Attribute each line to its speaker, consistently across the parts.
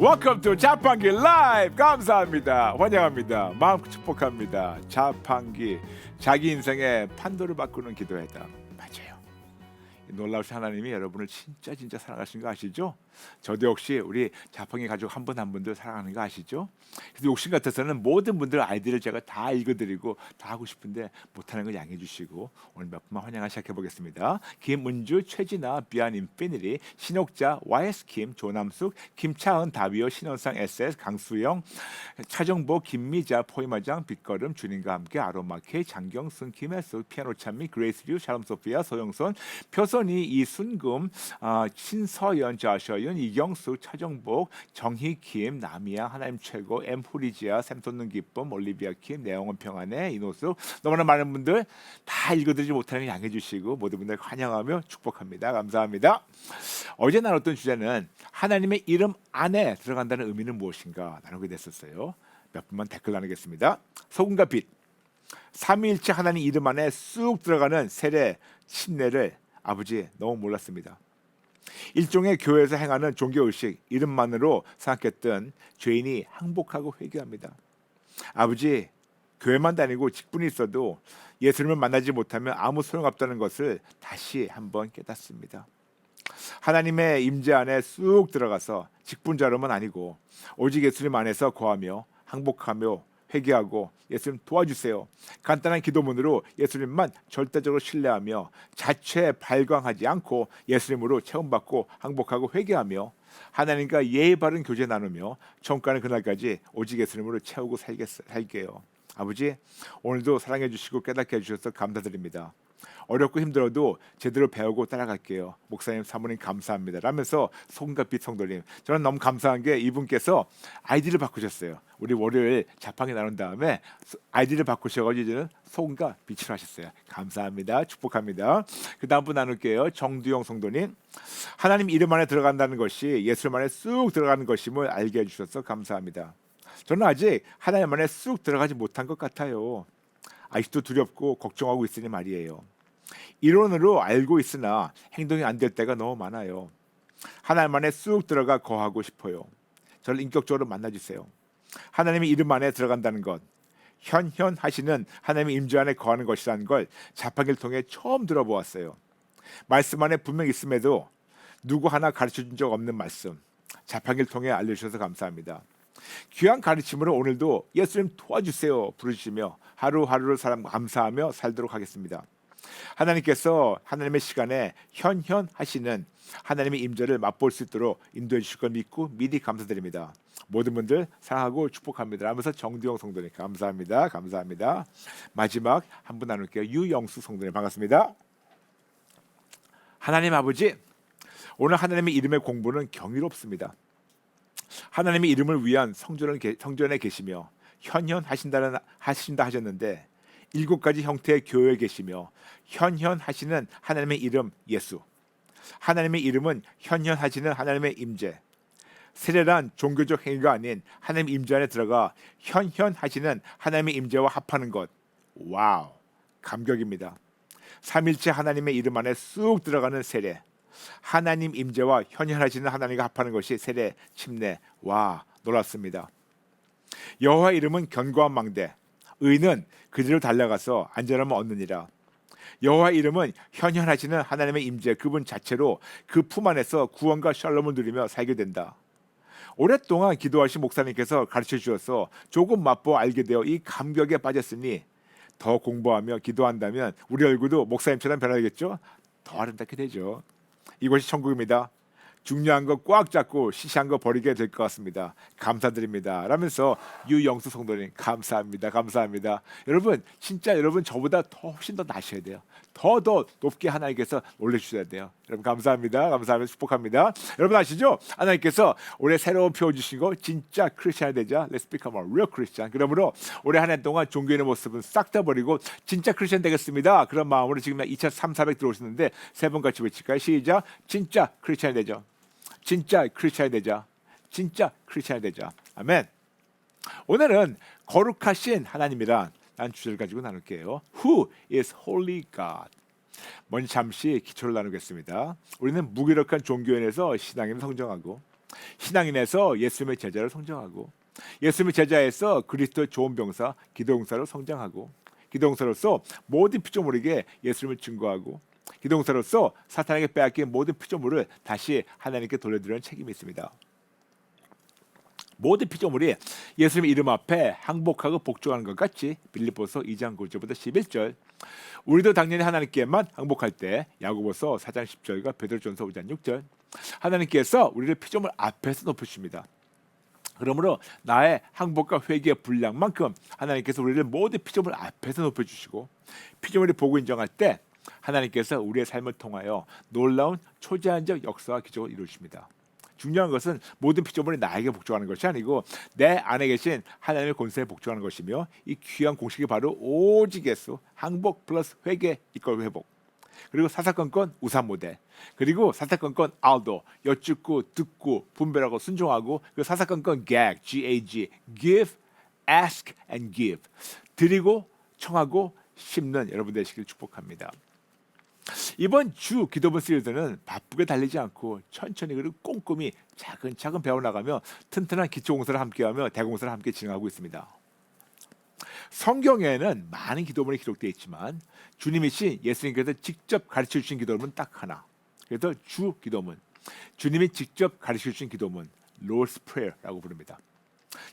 Speaker 1: Welcome to 자판기 라이브 감사합니다. 환영합니다. 마음 축복합니다. 자판기. 자기 인생의 판도를 바꾸는 기도회다 맞아요. 이 놀라우신 하나님이 여러분을 진짜 진짜 사랑하시는 거 아시죠? 저도 역시 우리 자판기 가족 한 분 한 분들 사랑하는 거 아시죠? 그래서 욕심 같아서는 모든 분들 아이디를 제가 다 읽어드리고 다 하고 싶은데 못하는 거 양해해 주시고 오늘 몇 분만 환영을 시작해 보겠습니다. 김은주, 최진아, 비안 인피니리, 신옥자, YS킴, 조남숙, 김차은, 다비오, 신원상, SS, 강수영, 차정보, 김미자, 포이마장, 빛걸음, 주님과 함께 아로마케, 장경순, 김혜수, 피아노 찬미, 그레이스류, 샬롬 소피아, 소영선, 표선이, 이순금, 아, 신서연, 자셔 윤, 이경수, 차정복, 정희킴, 나미야, 하나님 최고, 엠프리지아, 샘 솟는 기쁨, 올리비아 킴, 내영원 평안의 이노수 너무나 많은 분들 다 읽어드리지 못하는 거 양해해 주시고 모든 분들 환영하며 축복합니다. 감사합니다. 어제 나눴던 주제는 하나님의 이름 안에 들어간다는 의미는 무엇인가 나누게 됐었어요. 몇 분만 댓글 나누겠습니다. 소금과 빛 삼위일체 하나님 이름 안에 쑥 들어가는 세례 침례를 아버지 너무 몰랐습니다. 일종의 교회에서 행하는 종교 의식 이름만으로 생각했던 죄인이 항복하고 회개합니다. 아버지 교회만 다니고 직분이 있어도 예수님을 만나지 못하면 아무 소용없다는 것을 다시 한번 깨닫습니다. 하나님의 임재 안에 쑥 들어가서 직분자로만 아니고 오직 예수님 안에서 거하며 항복하며 회개하고 예수님 도와주세요. 간단한 기도문으로 예수님만 절대적으로 신뢰하며 자체 발광하지 않고 예수님으로 체험받고 항복하고 회개하며 하나님과 예의 바른 교제 나누며 천국 가는 그날까지 오직 예수님으로 채우고 살겠, 살게요. 아버지 오늘도 사랑해 주시고 깨닫게 해 주셔서 감사드립니다. 어렵고 힘들어도 제대로 배우고 따라갈게요. 목사님, 사모님 감사합니다. 라면서 송가빛 성도님, 저는 너무 감사한 게 이분께서 아이디를 바꾸셨어요. 우리 월요일 자판기 나눈 다음에 아이디를 바꾸셔가지고 이제는 송가 빛으로 하셨어요. 감사합니다. 축복합니다. 그 다음 분 나눌게요. 정두영 성도님, 하나님 이름 안에 들어간다는 것이 예수님 안에 쑥 들어가는 것임을 알게 해주셔서 감사합니다. 저는 아직 하나님 안에 쑥 들어가지 못한 것 같아요. 아직도 두렵고 걱정하고 있으니 말이에요. 이론으로 알고 있으나 행동이 안 될 때가 너무 많아요. 하나님 안에 쑥 들어가 거하고 싶어요. 저를 인격적으로 만나주세요. 하나님의 이름 안에 들어간다는 것, 현현하시는 하나님의 임재 안에 거하는 것이라는 걸 자판기를 통해 처음 들어보았어요. 말씀 안에 분명 있음에도 누구 하나 가르쳐 준 적 없는 말씀, 자판기를 통해 알려주셔서 감사합니다. 귀한 가르침으로 오늘도 예수님 도와주세요 부르시며 하루하루를 사람 감사하며 살도록 하겠습니다. 하나님께서 하나님의 시간에 현현하시는 하나님의 임재를 맛볼 수 있도록 인도해 주실 걸 믿고 미리 감사드립니다. 모든 분들 사랑하고 축복합니다. 하면서 정두영 성도님 감사합니다. 감사합니다. 마지막 한 분 나눌게요. 유영수 성도님 반갑습니다. 하나님 아버지 오늘 하나님의 이름의 공부는 경이롭습니다. 하나님의 이름을 위한 성전을 계- 성전에 계시며 현현하신다는 하신다 하셨는데 일곱 가지 형태의 교회에 계시며 현현하시는 하나님의 이름 예수. 하나님의 이름은 현현하시는 하나님의 임재. 세례란 종교적 행위가 아닌 하나님 임재 안에 들어가 현현하시는 하나님의 임재와 합하는 것. 와우. 감격입니다. 삼일체 하나님의 이름 안에 쑥 들어가는 세례. 하나님 임재와 현현하시는 하나님과 합하는 것이 세례 침례. 와 놀랐습니다. 여호와 이름은 견고한 망대. 의는 그대로 달려가서 안전함을 얻느니라. 여호와 이름은 현현하시는 하나님의 임재 그분 자체로 그 품 안에서 구원과 샬롬을 누리며 살게 된다. 오랫동안 기도하신 목사님께서 가르쳐 주셔서 조금 맛보 알게 되어 이 감격에 빠졌으니 더 공부하며 기도한다면 우리 얼굴도 목사님처럼 변하겠죠? 더 아름답게 되죠. 이것이 천국입니다. 중요한 거 꽉 잡고 시시한 거 버리게 될 것 같습니다. 감사드립니다. 라면서 유영수 성도님 감사합니다. 감사합니다. 여러분 진짜 여러분 저보다 더 훨씬 더 나셔야 돼요. 더 더 높게 하나님께서 올려주셔야 돼요. 여러분 감사합니다. 감사합니다. 축복합니다. 여러분 아시죠? 하나님께서 올해 새로운 표 주신 거 진짜 크리스찬이 되자. Let's become a real Christian. 그러므로 올해 한 해 동안 종교인의 모습은 싹 다 버리고 진짜 크리스찬 되겠습니다. 그런 마음으로 지금 2,300 들어오시는데 세 번 같이 외칠까요? 시작. 진짜 크리스찬이 되죠. 진짜 크리스찬이 되자. 진짜 크리스찬이 되자. 아멘. 오늘은 거룩하신 하나님이란 난 주제를 가지고 나눌게요. Who is holy God? 먼저 잠시 기초를 나누겠습니다. 우리는 무기력한 종교인에서 신앙인을 성정하고 신앙인에서 예수님의 제자로 성장하고 예수님의 제자에서 그리스도의 좋은 병사 기도용사로 성장하고 기도용사로서 모든 피조물에게 예수님을 증거하고 기도용사로서 사탄에게 빼앗긴 모든 피조물을 다시 하나님께 돌려드리는 책임이 있습니다. 모든 피조물이 예수님의 이름 앞에 항복하고 복종하는 것 같이 빌립보서 2장 9절부터 11절 우리도 당연히 하나님께만 항복할 때 야고보서 4장 10절과 베드로전서 5장 6절 하나님께서 우리를 피조물 앞에서 높으십니다. 그러므로 나의 항복과 회개의 분량만큼 하나님께서 우리를 모든 피조물 앞에서 높여주시고 피조물이 보고 인정할 때 하나님께서 우리의 삶을 통하여 놀라운 초제한적 역사와 기적을 이루십니다. 중요한 것은 모든 피조물이 나에게 복종하는 것이 아니고 내 안에 계신 하나님의 권세에 복종하는 것이며 이 귀한 공식이 바로 오직 예수 항복 플러스 회개 이걸 회복 그리고 사사건건 우산 모델 그리고 사사건건 알도 여쭙고 듣고 분별하고 순종하고 그 사사건건 gag G-A-G give ask and give 드리고 청하고 심는 여러분 되시길 축복합니다. 이번 주 기도본 시리즈는 바쁘게 달리지 않고 천천히 그리고 꼼꼼히 차근차근 배워나가며 튼튼한 기초공사를 함께하며 대공사를 함께 진행하고 있습니다. 성경에는 많은 기도문이 기록되어 있지만 주님이신 예수님께서 직접 가르쳐 주신 기도문은 딱 하나. 그래서 주 기도문. 주님이 직접 가르쳐 주신 기도문 Lord's Prayer라고 부릅니다.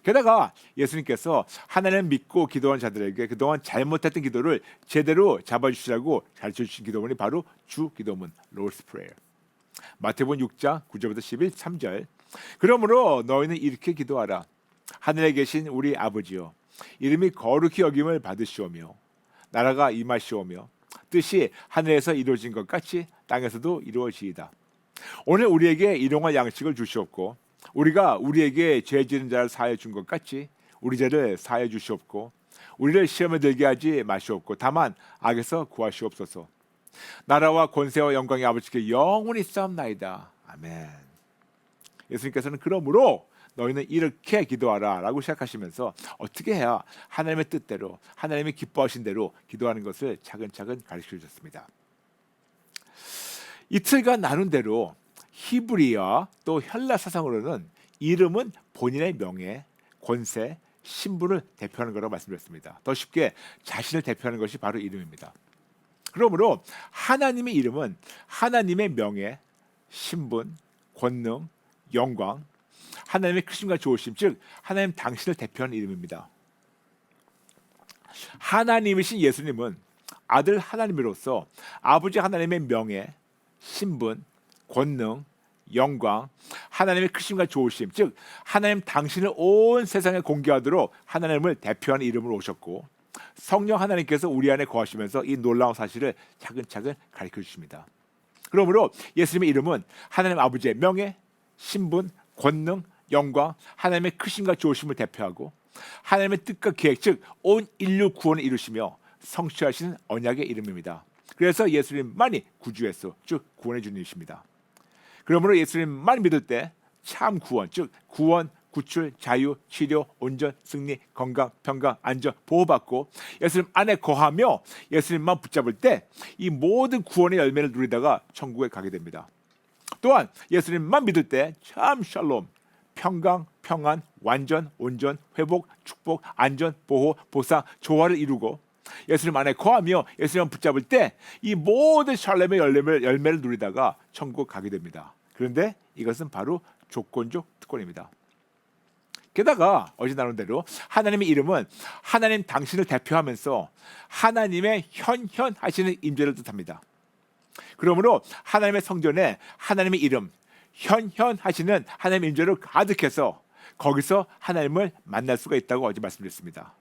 Speaker 1: 게다가 예수님께서 하나님을 믿고 기도한 자들에게 그동안 잘못했던 기도를 제대로 잡아주시라고 가르쳐 주신 기도문이 바로 주 기도문 Lord's Prayer. 마태복음 6장 9절부터 11, 3절. 그러므로 너희는 이렇게 기도하라. 하늘에 계신 우리 아버지여 이름이 거룩히 여김을 받으시오며 나라가 임하시오며 뜻이 하늘에서 이루어진 것 같이 땅에서도 이루어지이다. 오늘 우리에게 일용할 양식을 주시옵고 우리가 우리에게 죄 지은 자를 사해 준 것 같이 우리 죄를 사해 주시옵고 우리를 시험에 들게 하지 마시옵고 다만 악에서 구하시옵소서. 나라와 권세와 영광의 아버지께 영원히 싸움나이다. 아멘. 예수님께서는 그러므로 너희는 이렇게 기도하라라고 시작하시면서 어떻게 해야 하나님의 뜻대로 하나님이 기뻐하신 대로 기도하는 것을 차근차근 가르쳐 주셨습니다. 이틀간 나눈 대로 히브리어 또 헬라 사상으로는 이름은 본인의 명예, 권세, 신분을 대표하는 거라고 말씀드렸습니다. 더 쉽게 자신을 대표하는 것이 바로 이름입니다. 그러므로 하나님의 이름은 하나님의 명예, 신분, 권능, 영광, 하나님의 크심과 좋으심, 즉 하나님 당신을 대표하는 이름입니다. 하나님이신 예수님은 아들 하나님으로서 아버지 하나님의 명예, 신분, 권능, 영광, 하나님의 크심과 좋으심, 즉 하나님 당신을 온 세상에 공개하도록 하나님을 대표하는 이름으로 오셨고 성령 하나님께서 우리 안에 거하시면서 이 놀라운 사실을 차근차근 가르쳐 주십니다. 그러므로 예수님의 이름은 하나님 아버지의 명예, 신분, 권능, 영광, 하나님의 크심과 좋으심을 대표하고 하나님의 뜻과 계획, 즉 온 인류 구원을 이루시며 성취하시는 언약의 이름입니다. 그래서 예수님만이 구주예수, 즉 구원의 주님이십니다. 그러므로 예수님만 믿을 때 참 구원, 즉 구원, 구출, 자유, 치료, 온전, 승리, 건강, 평강, 안전, 보호받고 예수님 안에 거하며 예수님만 붙잡을 때 이 모든 구원의 열매를 누리다가 천국에 가게 됩니다. 또한 예수님만 믿을 때 참 샬롬, 평강, 평안, 완전, 온전, 회복, 축복, 안전, 보호, 보상, 조화를 이루고 예수님 안에 거하며 예수님 붙잡을 때 이 모든 샬롬의 열매를, 열매를 누리다가 천국 가게 됩니다. 그런데 이것은 바로 조건적 특권입니다. 게다가 어제 나눈 대로 하나님의 이름은 하나님 당신을 대표하면서 하나님의 현현하시는 임재를 뜻합니다. 그러므로 하나님의 성전에 하나님의 이름 현현하시는 하나님의 임재로 가득해서 거기서 하나님을 만날 수가 있다고 어제 말씀드렸습니다.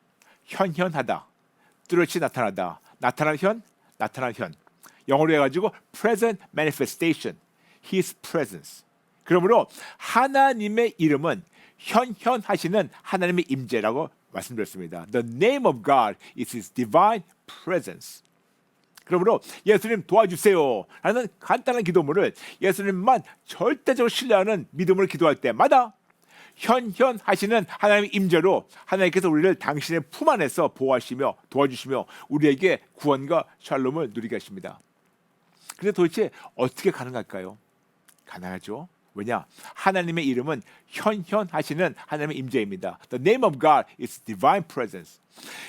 Speaker 1: 현현하다, 뚜렷이 나타나다, 나타난 현, 나타난 현. 영어로 해가지고 present manifestation, His presence. 그러므로 하나님의 이름은 현현하시는 하나님의 임재라고 말씀드렸습니다. The name of God is His divine presence. 그러므로 예수님 도와주세요 라는 간단한 기도문을 예수님만 절대적으로 신뢰하는 믿음을 기도할 때마다 현현하시는 하나님의 임재로 하나님께서 우리를 당신의 품 안에서 보호하시며 도와주시며 우리에게 구원과 샬롬을 누리게 하십니다. 근데 도대체 어떻게 가능할까요? 가능하죠. 왜냐? 하나님의 이름은 현현하시는 하나님의 임재입니다. The name of God is divine presence.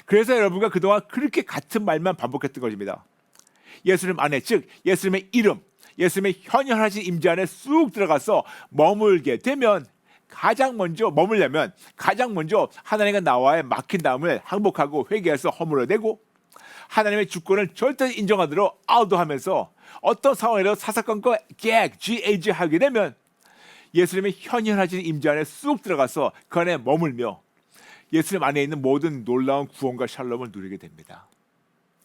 Speaker 1: 그래서 여러분과 그동안 그렇게 같은 말만 반복했던 것입니다. 예수님 안에 즉 예수님의 이름, 예수님의 현현하신 임재 안에 쑥 들어가서 머물게 되면 가장 먼저 머물려면 가장 먼저 하나님과 나와의 막힌 다음을 항복하고 회개해서 허물어내고 하나님의 주권을 절대 인정하도록 아우도하면서 어떤 상황에도 사사건과 객, GAG 하게 되면 예수님의 현현하신 임재 안에 쑥 들어가서 그 안에 머물며 예수님 안에 있는 모든 놀라운 구원과 샬롬을 누리게 됩니다.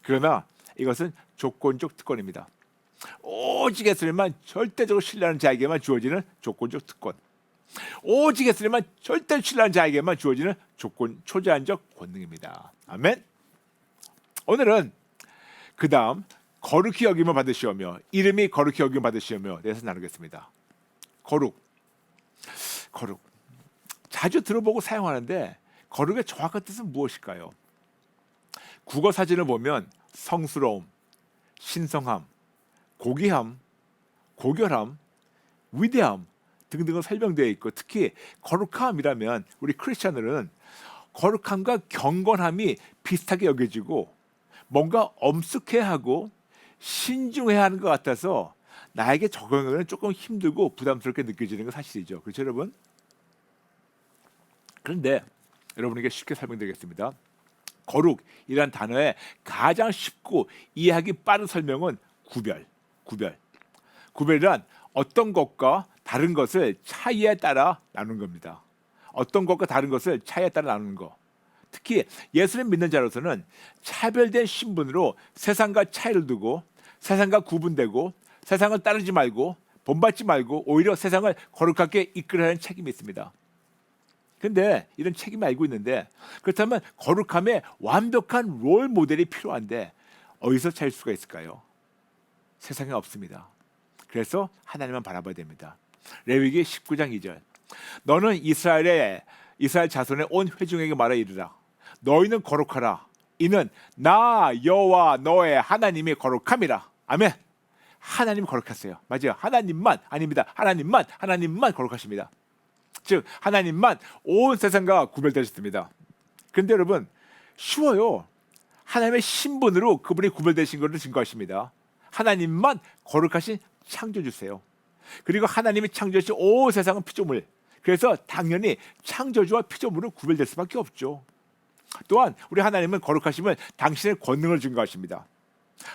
Speaker 1: 그러나 이것은 조건적 특권입니다. 오직 예수님만 절대적으로 신뢰하는 자에게만 주어지는 조건적 특권. 오직 예수님만 절대 신뢰하는 자에게만 주어지는 조건 초제한적 권능입니다. 아멘. 오늘은 그 다음 거룩히 여김을 받으시오며 이름이 거룩히 여김을 받으시오며 대해서 나누겠습니다. 거룩, 거룩 자주 들어보고 사용하는데 거룩의 정확한 뜻은 무엇일까요? 국어 사진을 보면 성스러움, 신성함, 고귀함, 고결함, 위대함 등등은 설명되어 있고 특히 거룩함이라면 우리 크리스천들은 거룩함과 경건함이 비슷하게 여겨지고 뭔가 엄숙해 하고 신중해야 하는 것 같아서 나에게 적응하기는 조금 힘들고 부담스럽게 느껴지는 건 사실이죠. 그렇죠, 여러분? 그런데 여러분에게 쉽게 설명드리겠습니다. 거룩이란 단어의 가장 쉽고 이해하기 빠른 설명은 구별, 구별. 구별이란 어떤 것과 다른 것을 차이에 따라 나누는 겁니다. 어떤 것과 다른 것을 차이에 따라 나누는 거. 특히 예수님 믿는 자로서는 차별된 신분으로 세상과 차이를 두고 세상과 구분되고 세상을 따르지 말고 본받지 말고 오히려 세상을 거룩하게 이끌어야 하는 책임이 있습니다. 근데 이런 책임을 알고 있는데 그렇다면 거룩함에 완벽한 롤 모델이 필요한데 어디서 찾을 수가 있을까요? 세상에 없습니다. 그래서 하나님만 바라봐야 됩니다. 레위기 19장 2절. 너는 이스라엘의 이스라엘 자손의 온 회중에게 말하 이르라. 너희는 거룩하라. 이는 나 여호와 너의 하나님이 거룩함이라. 아멘. 하나님 거룩하세요. 맞아요. 하나님만 아닙니다. 하나님만 하나님만 거룩하십니다. 즉 하나님만 온 세상과 구별되셨습니다. 그런데 여러분 쉬워요. 하나님의 신분으로 그분이 구별되신 것을 증거하십니다. 하나님만 거룩하신 창조주세요. 그리고 하나님이 창조하신 온 세상은 피조물. 그래서 당연히 창조주와 피조물은 구별될 수밖에 없죠. 또한 우리 하나님은 거룩하심을 당신의 권능을 증거하십니다.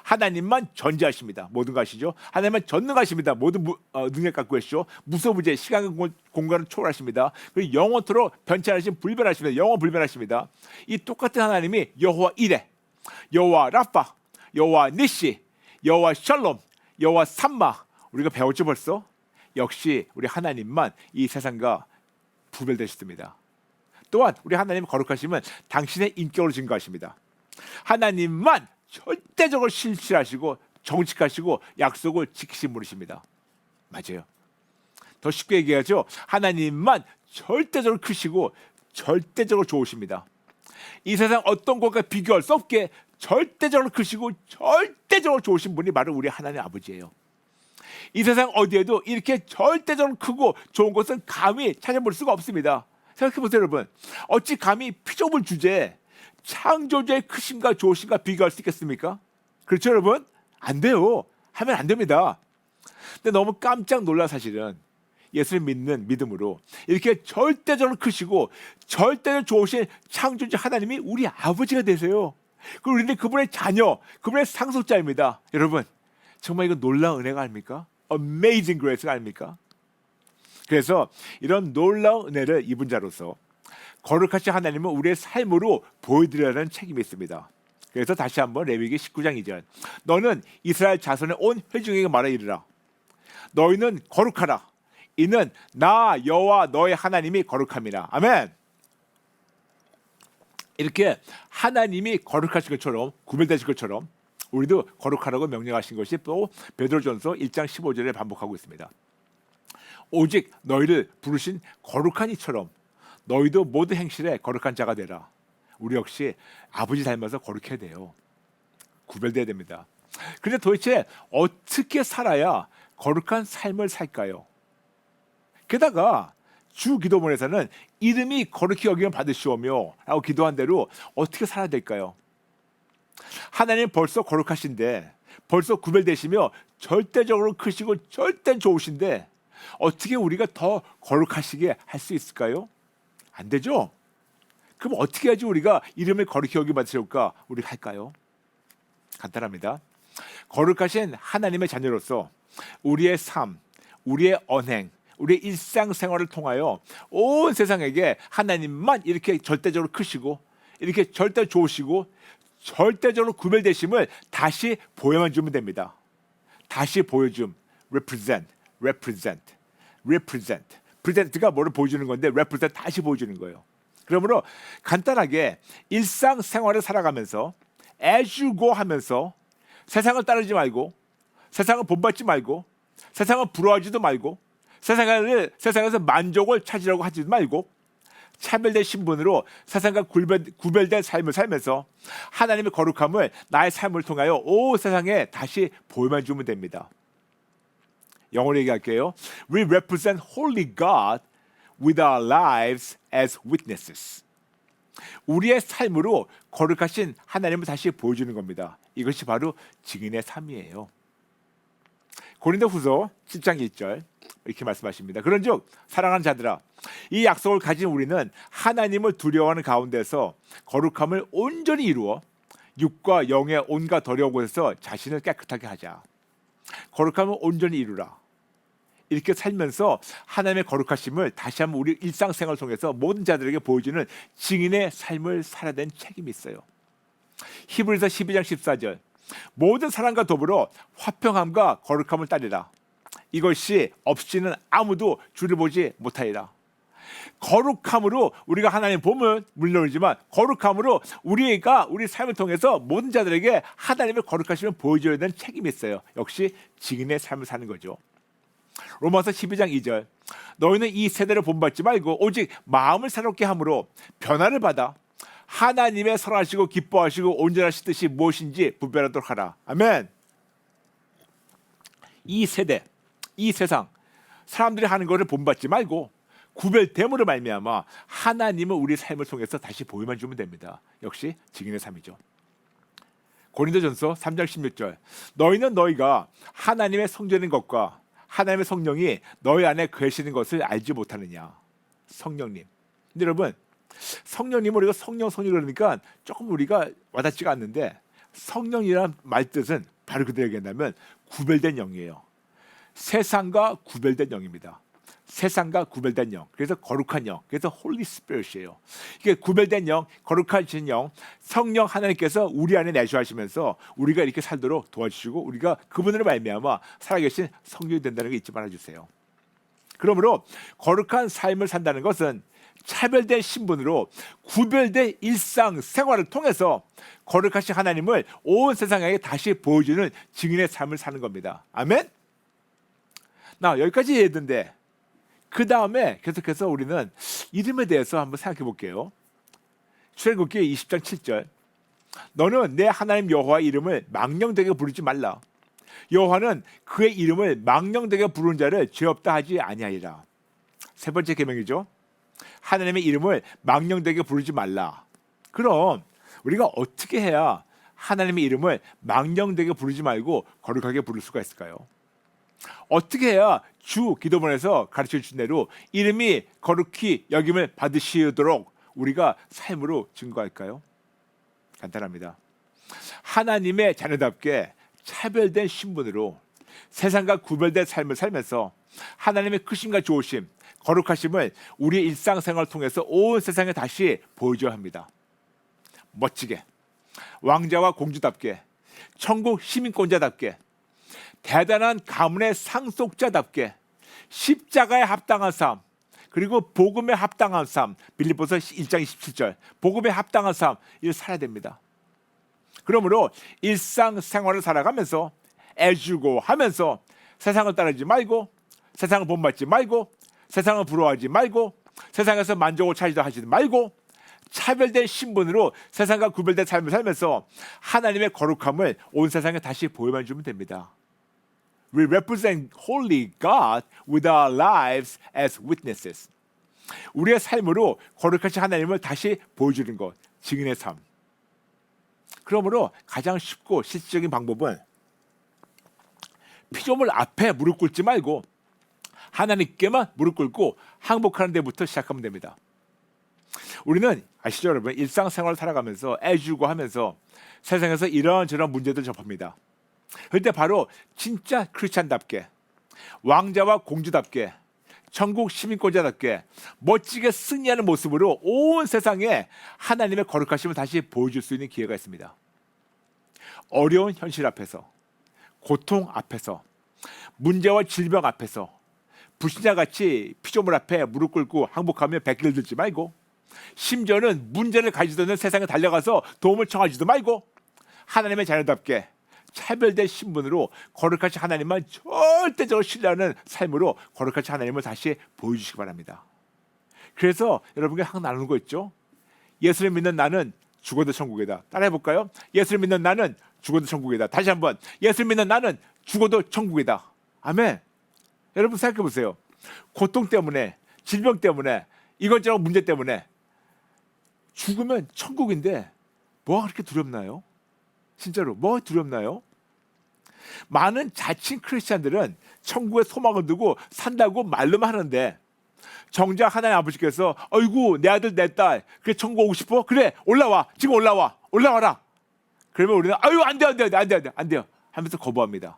Speaker 1: 하나님만 전지하십니다. 모든 거 아시죠? 하나님만 전능하십니다. 모든 무, 어, 능력 갖고 계시죠. 무소부재 시간 공간을 초월하십니다. 그리고 영원토록 않으신 불변하십니다. 영원 불변하십니다. 이 똑같은 하나님이 여호와 이레, 여호와 라파, 여호와 니시, 여호와 샬롬, 여호와 삼마 우리가 배웠죠 벌써? 역시 우리 하나님만 이 세상과 구별되셨습니다. 또한 우리 하나님 거룩하심은 당신의 인격으로 증거하십니다. 하나님만 절대적으로 신실하시고 정직하시고 약속을 지키신 분이십니다. 맞아요. 더 쉽게 얘기하죠. 하나님만 절대적으로 크시고 절대적으로 좋으십니다. 이 세상 어떤 것과 비교할 수 없게 절대적으로 크시고 절대적으로 좋으신 분이 바로 우리 하나님 아버지예요. 이 세상 어디에도 이렇게 절대적으로 크고 좋은 것은 감히 찾아볼 수가 없습니다. 생각해 보세요, 여러분. 어찌 감히 피조물 주제에 창조주의 크심과 좋으심과 비교할 수 있겠습니까? 그렇죠, 여러분? 안 돼요. 하면 안 됩니다. 근데 너무 깜짝 놀라 사실은 예수를 믿는 믿음으로 이렇게 절대적으로 크시고 절대로 좋으신 창조주 하나님이 우리 아버지가 되세요. 그리고 우리는 그분의 자녀, 그분의 상속자입니다. 여러분, 정말 이거 놀라운 은혜가 아닙니까? Amazing grace가 아닙니까? 그래서 이런 놀라운 은혜를 입은 자로서 거룩하신 하나님은 우리의 삶으로 보여드리라는 책임이 있습니다. 그래서 다시 한번 레위기 19장 2절. 너는 이스라엘 자손의 온 회중에게 말하 이르라. 너희는 거룩하라. 이는 나 여호와 너의 하나님이 거룩함이라. 아멘. 이렇게 하나님이 거룩하신 것처럼 구별되신 것처럼 우리도 거룩하라고 명령하신 것이 또 베드로전서 1장 15절에 반복하고 있습니다. 오직 너희를 부르신 거룩한 이처럼 너희도 모든 행실에 거룩한 자가 되라. 우리 역시 아버지 닮아서 거룩해야 돼요. 구별돼야 됩니다. 그런데 도대체 어떻게 살아야 거룩한 삶을 살까요? 게다가 주 기도문에서는 이름이 거룩히 여기면 받으시오며 라고 기도한 대로 어떻게 살아야 될까요? 하나님 벌써 거룩하신데 벌써 구별되시며 절대적으로 크시고 절대 좋으신데 어떻게 우리가 더 거룩하시게 할 수 있을까요? 안 되죠. 그럼 어떻게 해야지 우리가 이름을 거룩히 여기 받으실까 우리 할까요? 간단합니다. 거룩하신 하나님의 자녀로서 우리의 삶, 우리의 언행, 우리의 일상생활을 통하여 온 세상에게 하나님만 이렇게 절대적으로 크시고 이렇게 절대 좋으시고 절대적으로 구별되심을 다시 보여만 주면 됩니다. 다시 보여줌, represent, represent, represent. present가 뭐를 보여주는 건데 represent 다시 보여주는 거예요. 그러므로 간단하게 일상생활을 살아가면서 as you go 하면서 세상을 따르지 말고 세상을 본받지 말고 세상을 부러워하지도 말고 세상을 세상에서 만족을 찾으려고 하지 말고 차별된 신분으로 세상과 구별, 구별 된 삶을 살면서 하나님의 거룩함을 나의 삶을 통하여 온 세상에 다시 보여만 주면 됩니다. 영어로 얘기할게요. We represent holy God with our lives as witnesses. 우리의 삶으로 거룩하신 하나님을 다시 보여주는 겁니다. 이것이 바로 증인의 삶이에요. 고린도후서 10장 1절 이렇게 말씀하십니다. 그런즉 사랑하는 자들아 이 약속을 가진 우리는 하나님을 두려워하는 가운데서 거룩함을 온전히 이루어 육과 영의 온갖 더러운 곳에서 자신을 깨끗하게 하자. 거룩함을 온전히 이루라. 이렇게 살면서 하나님의 거룩하심을 다시 한번 우리 일상생활을 통해서 모든 자들에게 보여주는 증인의 삶을 살아야 되는 책임이 있어요. 히브리서 12장 14절 모든 사람과 더불어 화평함과 거룩함을 따르라. 이것이 없이는 아무도 주를 보지 못하리라. 거룩함으로 우리가 하나님 보면 물론이지만 거룩함으로 우리가 우리 삶을 통해서 모든 자들에게 하나님의 거룩하심을 보여줘야 되는 책임이 있어요. 역시 증인의 삶을 사는 거죠. 로마서 12장 2절 너희는 이 세대를 본받지 말고 오직 마음을 새롭게 함으로 변화를 받아 하나님의 선하시고 기뻐하시고 온전하신 뜻이 무엇인지 분별하도록 하라. 아멘. 이 세대, 이 세상. 사람들이 하는 것을 본받지 말고 구별됨으로 말미암아 하나님은 우리 삶을 통해서 다시 보여만 주면 됩니다. 역시 증인의 삶이죠. 고린도전서 3장 16절. 너희는 너희가 하나님의 성전인 것과 하나님의 성령이 너희 안에 계시는 것을 알지 못하느냐? 성령님. 근데 여러분 성령님을 우리가 성령 성령 그러니까 조금 우리가 와닿지가 않는데 성령이란 말 뜻은 바로 그대로 얘기한다면 구별된 영이에요 세상과 구별된 영입니다 세상과 구별된 영. 그래서 거룩한 영. 그래서 홀리 스피릿이에요. 이게 구별된 영, 거룩하신 영, 성령 하나님께서 우리 안에 내주하시면서 우리가 이렇게 살도록 도와주시고 우리가 그분으로 말미암아 살아계신 성령이 된다는 거 잊지 말아 주세요. 그러므로 거룩한 삶을 산다는 것은 차별된 신분으로 구별된 일상 생활을 통해서 거룩하신 하나님을 온 세상에게 다시 보여주는 증인의 삶을 사는 겁니다. 아멘. 나 여기까지 했는데 그 다음에 계속해서 우리는 이름에 대해서 한번 생각해 볼게요. 출애굽기 20장 7절. 너는 내 하나님 여호와 이름을 망령되게 부르지 말라. 여호와는 그의 이름을 망령되게 부르는 자를 죄 없다 하지 아니하리라. 세 번째 계명이죠. 하나님의 이름을 망령되게 부르지 말라. 그럼 우리가 어떻게 해야 하나님의 이름을 망령되게 부르지 말고 거룩하게 부를 수가 있을까요? 어떻게 해야 주 기도문에서 가르쳐 주신 대로 이름이 거룩히 여김을 받으시도록 우리가 삶으로 증거할까요? 간단합니다. 하나님의 자녀답게 차별된 신분으로 세상과 구별된 삶을 살면서 하나님의 크심과 좋으심, 거룩하심을 우리의 일상생활을 통해서 온 세상에 다시 보여줘야 합니다. 멋지게 왕자와 공주답게 천국 시민권자답게 대단한 가문의 상속자답게 십자가에 합당한 삶 그리고 복음에 합당한 삶 빌립보서 1장 27절 복음에 합당한 삶 이를 살아야 됩니다. 그러므로 일상 생활을 살아가면서 애주고 하면서 세상을 따르지 말고 세상을 본받지 말고 세상을 부러워하지 말고 세상에서 만족을 찾으려 하지 말고 차별된 신분으로 세상과 구별된 삶을 살면서 하나님의 거룩함을 온 세상에 다시 보여만 주면 됩니다. We represent holy God with our lives as witnesses. 우리의 삶으로 거룩하신 하나님을 다시 보여주는 것, 증인의 삶. 그러므로 가장 쉽고 실질적인 방법은 피조물 앞에 무릎 꿇지 말고 하나님께만 무릎 꿇고 항복하는 데부터 시작하면 됩니다. 우리는 아시죠 여러분 일상생활을 살아가면서 애주고 하면서 세상에서 이런저런 문제들 접합니다. 그때 바로 진짜 크리스찬답게 왕자와 공주답게 천국 시민권자답게 멋지게 승리하는 모습으로 온 세상에 하나님의 거룩하심을 다시 보여줄 수 있는 기회가 있습니다. 어려운 현실 앞에서 고통 앞에서 문제와 질병 앞에서 불신자 같이 피조물 앞에 무릎 꿇고 항복하며 백기를 들지 말고 심지어는 문제를 가지도 않는 세상에 달려가서 도움을 청하지도 말고 하나님의 자녀답게 차별된 신분으로 거룩하신 하나님만 절대적으로 신뢰하는 삶으로 거룩하신 하나님을 다시 보여주시기 바랍니다. 그래서 여러분께 항상 나누는 거 있죠. 예수를 믿는 나는 죽어도 천국이다. 따라해 볼까요? 예수를 믿는 나는 죽어도 천국이다. 다시 한번 예수를 믿는 나는 죽어도 천국이다. 아멘. 여러분 생각해 보세요. 고통 때문에 질병 때문에 이것저것 문제 때문에 죽으면 천국인데 뭐가 그렇게 두렵나요? 진짜로 뭐가 두렵나요? 많은 자칭 크리스찬들은 천국에 소망을 두고 산다고 말로만 하는데 정작 하나님 아버지께서 어이구 내 아들 내 딸 그래 천국 오고 싶어 그래 올라와 지금 올라와 올라와라 그러면 우리는 아유 안돼 안돼 안돼 안돼 안 돼 요 하면서 거부합니다.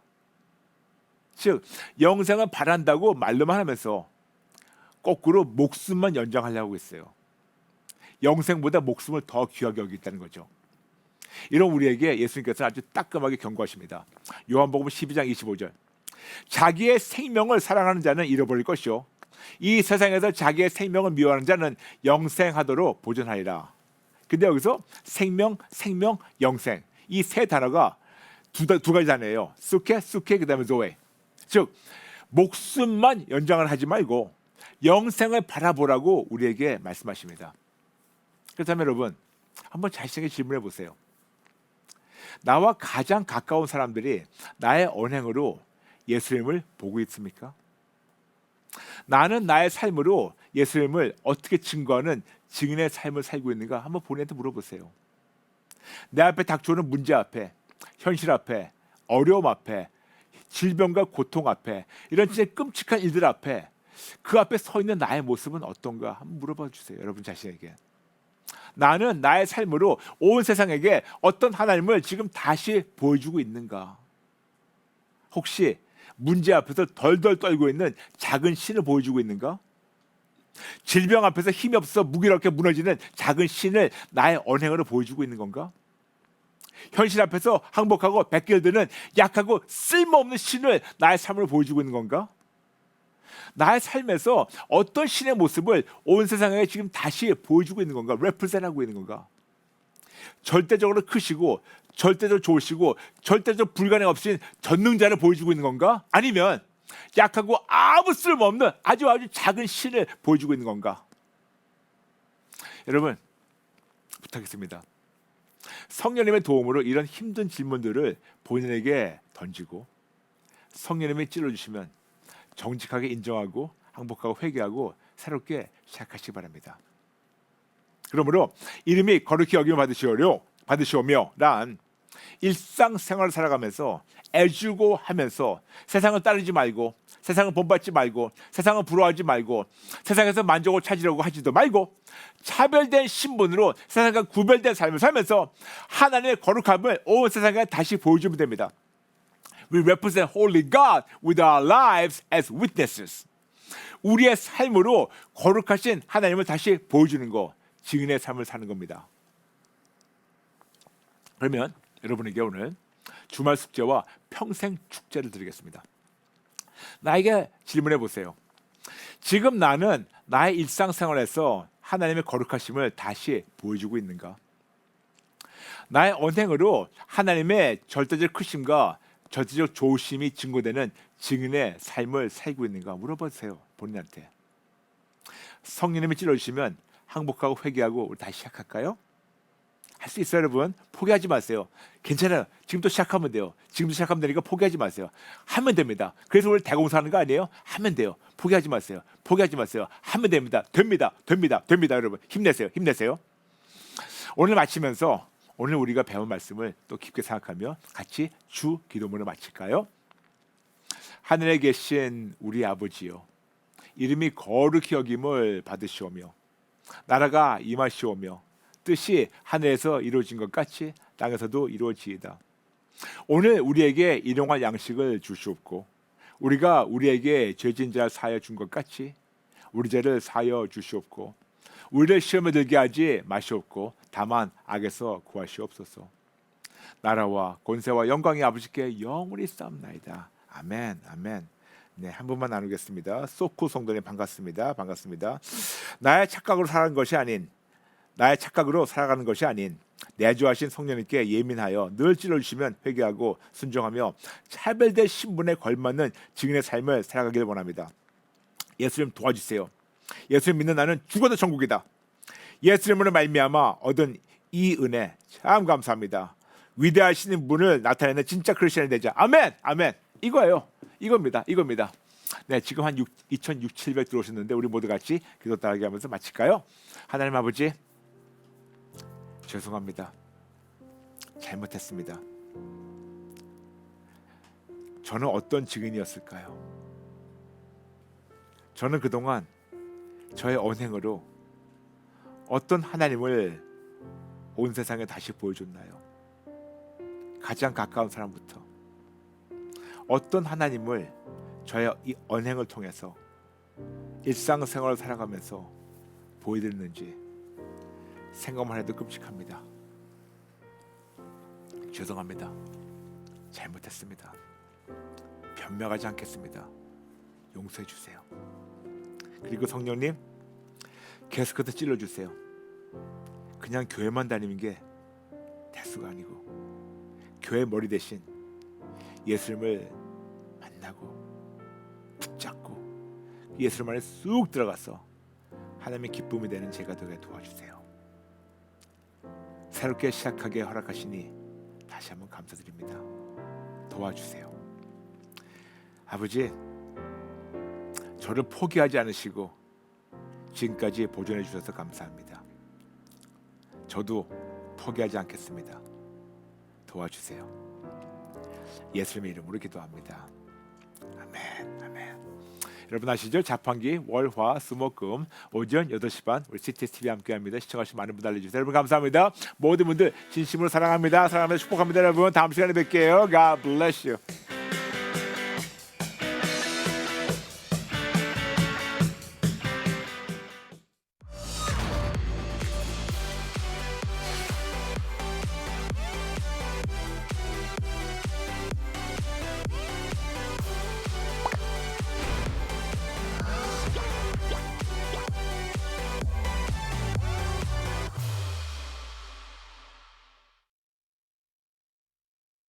Speaker 1: 즉 영생을 바란다고 말로만 하면서 거꾸로 목숨만 연장하려고 했어요. 영생보다 목숨을 더 귀하게 여기겠다는 거죠. 이런 우리에게 예수님께서 아주 따끔하게 경고하십니다. 요한복음 12장 25절. 자기의 생명을 사랑하는 자는 잃어버릴 것이요 이 세상에서 자기의 생명을 미워하는 자는 영생하도록 보존하리라. 근데 여기서 생명, 생명, 영생 이 세 단어가 두, 다- 두 가지 단어예요. 수케, 수케 그다음에 조에. 즉 목숨만 연장을 하지 말고 영생을 바라보라고 우리에게 말씀하십니다. 그렇다면 여러분 한번 자신에게 질문해 보세요. 나와 가장 가까운 사람들이 나의 언행으로 예수님을 보고 있습니까? 나는 나의 삶으로 예수님을 어떻게 증거하는 증인의 삶을 살고 있는가 한번 본인한테 물어보세요. 내 앞에 닥쳐오는 문제 앞에, 현실 앞에, 어려움 앞에, 질병과 고통 앞에, 이런 진짜 끔찍한 일들 앞에 그 앞에 서 있는 나의 모습은 어떤가 한번 물어봐 주세요. 여러분 자신에게. 나는 나의 삶으로 온 세상에게 어떤 하나님을 지금 다시 보여주고 있는가? 혹시 문제 앞에서 덜덜 떨고 있는 작은 신을 보여주고 있는가? 질병 앞에서 힘이 없어 무기력하게 무너지는 작은 신을 나의 언행으로 보여주고 있는 건가? 현실 앞에서 항복하고 드는 약하고 쓸모없는 신을 나의 삶으로 보여주고 있는 건가? 나의 삶에서 어떤 신의 모습을 온 세상에 지금 다시 보여주고 있는 건가? 레프레젠하고 있는 건가? 절대적으로 크시고 절대적으로 좋으시고 절대적 불가능 없인 전능자를 보여주고 있는 건가? 아니면 약하고 아무 쓸모없는 아주 아주 작은 신을 보여주고 있는 건가? 여러분 부탁했습니다. 성령님의 도움으로 이런 힘든 질문들을 본인에게 던지고 성령님이 찔러주시면 정직하게 인정하고 항복하고 회개하고 새롭게 시작하시기 바랍니다. 그러므로 이름이 거룩히 여김을 받으시오려 받으시오며란 일상생활을 살아가면서 애주고 하면서 세상을 따르지 말고 세상을 본받지 말고 세상을 부러워하지 말고 세상에서 만족을 찾으려고 하지도 말고 차별된 신분으로 세상과 구별된 삶을 살면서 하나님의 거룩함을 온 세상에 다시 보여주면 됩니다. We represent holy God with our lives as witnesses. 우리의 삶으로 거룩하신 하나님을 다시 보여주는 거, 증인의 삶을 사는 겁니다. 그러면 여러분에게 오늘 주말 숙제와 평생 축제를 드리겠습니다. 나에게 질문해 보세요. 지금 나는 나의 일상생활에서 하나님의 거룩하심을 다시 보여주고 있는가? 나의 언행으로 하나님의 절대적 크심과 절대적 좋으심이 증거되는 증인의 삶을 살고 있는가 물어보세요 본인한테. 성령님이 찔러주시면 항복하고 회개하고 우리 다시 시작할까요? 할 수 있어요, 여러분. 포기하지 마세요. 괜찮아요. 지금도 시작하면 돼요. 지금도 시작하면 되니까 포기하지 마세요. 하면 됩니다. 그래서 오늘 대공사하는 거 아니에요? 하면 돼요. 포기하지 마세요. 포기하지 마세요. 하면 됩니다. 됩니다. 됩니다. 됩니다, 여러분. 힘내세요. 힘내세요. 오늘 마치면서 오늘 우리가 배운 말씀을 또 깊게 생각하며 같이 주 기도문을 마칠까요? 하늘에 계신 우리 아버지요 이름이 거룩히 여김을 받으시오며 나라가 임하시오며 뜻이 하늘에서 이루어진 것 같이 땅에서도 이루어지이다. 오늘 우리에게 일용할 양식을 주시옵고 우리가 우리에게 죄진 자 사여 준 것 같이 우리 죄를 사여 주시옵고 우리를 시험에 들게 하지 마시옵고 다만 악에서 구하시옵소서. 나라와 권세와 영광이 아버지께 영원히 쌓옵나이다. 아멘. 아멘. 네, 한 분만 나누겠습니다. 소쿠 성도님 반갑습니다. 반갑습니다. 나의 착각으로 살아가는 것이 아닌 나의 착각으로 살아가는 것이 아닌 내주하신 성령님께 예민하여 늘 찔러주시면 회개하고 순종하며 차별된 신분에 걸맞는 증인의 삶을 살아가길 원합니다. 예수님 도와주세요. 예수님 믿는 나는 죽어도 천국이다. 예수님으로 말미암아 얻은 이 은혜 참 감사합니다. 위대하신 분을 나타내는 진짜 크리스천이 되자. 아멘, 아멘. 이거예요. 이겁니다. 이겁니다. 네, 지금 한 6, 2,600 들어오셨는데 우리 모두 같이 기도 따르게 하면서 마칠까요? 하나님 아버지 죄송합니다. 잘못했습니다. 저는 어떤 증인이었을까요? 저는 그동안 저의 언행으로 어떤 하나님을 온 세상에 다시 보여줬나요? 가장 가까운 사람부터 어떤 하나님을 저의 이 언행을 통해서 일상생활을 살아가면서 보여드렸는지 생각만 해도 끔찍합니다. 죄송합니다. 잘못했습니다. 변명하지 않겠습니다. 용서해 주세요. 그리고 성령님 계속해서 찔러 주세요. 그냥 교회만 다니는 게 대수가 아니고 교회 머리 대신 예수님을 만나고 붙잡고 예수님 안에 쑥 들어가서 하나님의 기쁨이 되는 제가 되게 도와주세요. 새롭게 시작하게 허락하시니 다시 한번 감사드립니다. 도와주세요. 아버지, 저를 포기하지 않으시고 지금까지 보존해 주셔서 감사합니다. 저도 포기하지 않겠습니다. 도와주세요. 예수님의 이름으로 기도합니다. 아멘, 아멘. 여러분 아시죠? 자판기 월화 수목금 오전 8시 반 우리 CTS TV 함께 합니다. 시청하신 많은 분들 알려 주세요. 여러분 감사합니다. 모든 분들 진심으로 사랑합니다. 사랑합니다. 축복합니다. 여러분 다음 시간에 뵐게요. God bless you.